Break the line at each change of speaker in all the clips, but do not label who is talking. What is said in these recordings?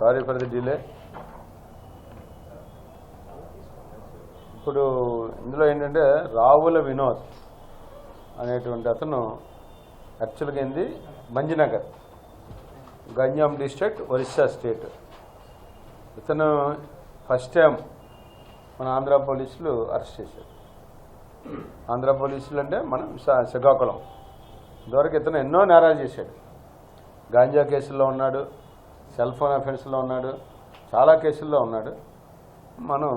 Sorry for the delay ఇప్పుడు ఇందులో ఏంటంటే రావుల వినోద్ అనేటువంటి అతను యాక్చువల్గా ఏంది? మంజినగర్. Ganjam district Orissa state. ఇతను ఫస్ట్ టైం మన ఆంధ్ర పోలీసులు అరెస్ట్ చేశారు. ఆంధ్ర పోలీసులు అంటే మనం శ్రీకాకుళం. ఇంతవరకు ఇతను ఎన్నో నేరాలు చేశాడు. గాంజా కేసుల్లో ఉన్నాడు. సెల్ ఫోన్ అఫెన్స్లో ఉన్నాడు చాలా కేసుల్లో ఉన్నాడు. మనం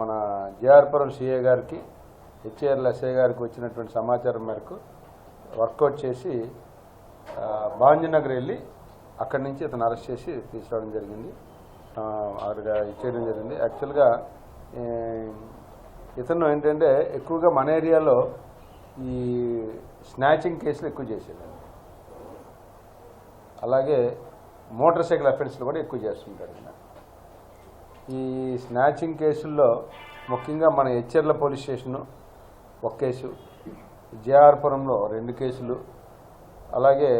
మన జేఆర్పురం సిఏ గారికి హెచ్ఏఆర్ల ఎస్ఐ గారికి వచ్చినటువంటి సమాచారం మేరకు వర్కౌట్ చేసి భాంజనగర్ వెళ్ళి అక్కడి నుంచి ఇతను అరెస్ట్ చేసి తీసుకురావడం జరిగింది. ఆరుగా అక్కడ ఇచ్చేయడం జరిగింది. యాక్చువల్గా ఇతను ఏంటంటే ఎక్కువగా మన ఏరియాలో ఈ స్నాచింగ్ కేసులు ఎక్కువ చేసేదండి అలాగే మోటార్ సైకిల్ అఫెన్స్లు కూడా ఎక్కువ చేస్తుంటాడు. ఈ స్నాచింగ్ కేసుల్లో ముఖ్యంగా మన హెచ్ఎర్ల పోలీస్ స్టేషను ఒక కేసు జేఆర్పురంలో రెండు కేసులు అలాగే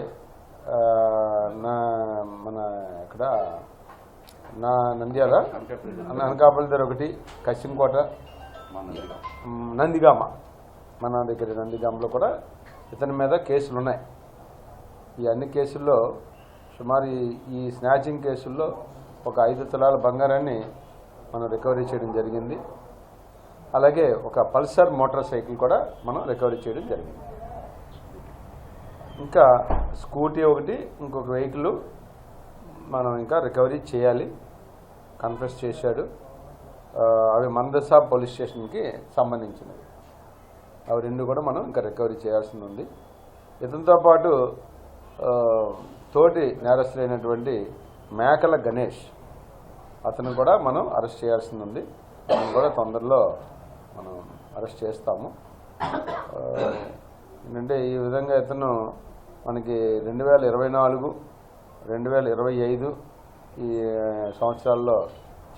నా మన ఇక్కడ నా నంద్యాల అనకాపల్లి దగ్గర ఒకటి కశింకోట మ్, నందిగామ మన దగ్గర నందిగామలో కూడా ఇతని మీద కేసులు ఉన్నాయి ఈ అన్ని కేసుల్లో సుమారు ఈ- స్నాచింగ్ కేసుల్లో ఒక ఐదు తులాల బంగారాన్ని మనం రికవరీ చేయడం జరిగింది. అలాగే ఒక పల్సర్ మోటార్ సైకిల్ కూడా మనం రికవరీ చేయడం జరిగింది. ఇంకా స్కూటీ ఒకటి ఇంకొక వెహికల్ మనం ఇంకా రికవరీ చేయాలి. కన్ఫెస్ చేశాడు. అవి మందసా పోలీస్ స్టేషన్కి సంబంధించినవి. అవి రెండు కూడా మనం ఇంకా రికవరీ చేయాల్సి ఉంది. ఇతనితో పాటు తోటి నేరస్తులైనటువంటి మేకల గణేష్ అతను కూడా మనం అరెస్ట్ చేయాల్సింది ఉంది అతను కూడా తొందరలో మనం అరెస్ట్ చేస్తాము. ఏంటంటే ఈ విధంగా ఇతను మనకి రెండు వేల ఇరవై నాలుగు రెండు వేల ఇరవై ఐదు ఈ సంవత్సరాల్లో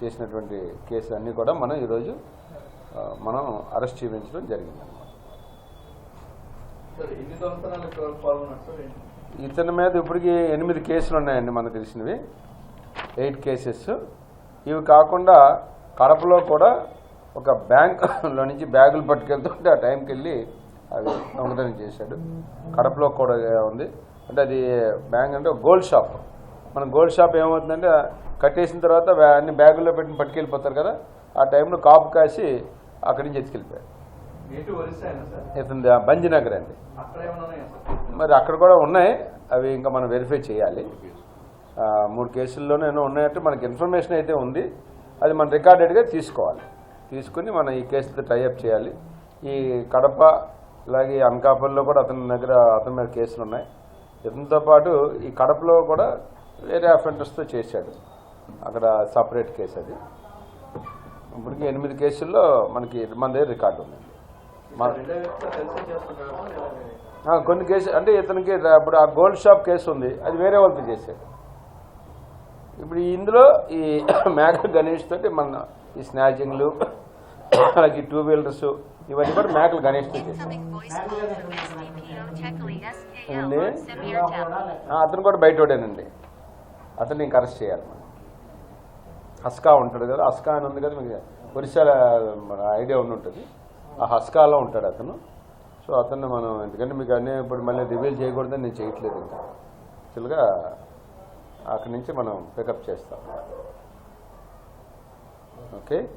చేసినటువంటి కేసులు అన్నీ కూడా మనం ఈరోజు మనం అరెస్ట్ చేయించడం జరిగింది ఇతని మీద ఇప్పటికి ఎనిమిది కేసులు ఉన్నాయండి మనకు తెలిసినవి. Eight cases. ఇవి కాకుండా కడపలో కూడా ఒక బ్యాంకులో నుంచి బ్యాగులు పట్టుకెళ్తుంటే ఆ టైంకి వెళ్ళి అవి దొంగతనం చేశాడు. కడపలో కూడా ఉంది. అంటే అది బ్యాంక్ అంటే గోల్డ్ షాప్. మన గోల్డ్ షాప్ ఏమవుతుందంటే కట్టేసిన తర్వాత అన్ని బ్యాగుల్లో పెట్టి పట్టుకెళ్ళిపోతారు కదా. ఆ టైంలో కాపు కాసి అక్కడి నుంచి ఎత్తుకెళ్ళిపోయారు. బంజినగర్ అండి. మరి అక్కడ కూడా ఉన్నాయి. అవి ఇంకా మనం వెరిఫై చేయాలి. మూడు కేసుల్లోనే ఏమో ఉన్నాయంటే మనకి ఇన్ఫర్మేషన్ అయితే ఉంది. అది మన రికార్డెడ్గా తీసుకోవాలి. తీసుకుని మనం ఈ కేసుతో టైఅప్ చేయాలి. ఈ కడప అలాగే అనకాపల్లిలో కూడా అతని దగ్గర అతని మీద కేసులు ఉన్నాయి. ఇతనితో పాటు ఈ కడపలో కూడా వేరే అఫెండర్స్తో చేశాడు. అక్కడ సపరేట్ కేసు అది. ఇప్పటికి ఎనిమిది కేసుల్లో మనకి మన దగ్గర రికార్డు ఉందండి కొన్ని కేసు అంటే ఇతనికి ఇప్పుడు ఆ గోల్డ్ షాప్ కేసు ఉంది. అది వేరే వాళ్ళతో చేశాడు ఇప్పుడు ఇందులో ఈ మేఘ గణేష్ తోటి మన ఈ స్నాచింగ్లు అలాగే టూ వీలర్స్ ఇవన్నీ కూడా మేకలు. ఆ, అతను కూడా బయటోడేనండి అతన్ని ఇంక అరెస్ట్ చేయాలి మనం. హస్కా ఉంటాడు కదా హస్కా అని ఉంది కదా మీకు ఒరిస్సాలో మన ఐడియా ఉండి ఉంటుంది. ఆ హస్కాలో ఉంటాడు అతను. సో అతన్ని మనం ఎందుకంటే మీకు అన్నీ ఇప్పుడు మళ్ళీ రివీల్ చేయకూడదని నేను చేయట్లేదు ఇంకా. యాక్చువల్గా అక్కడి నుంచి మనం పికప్ చేస్తాం. ఓకే?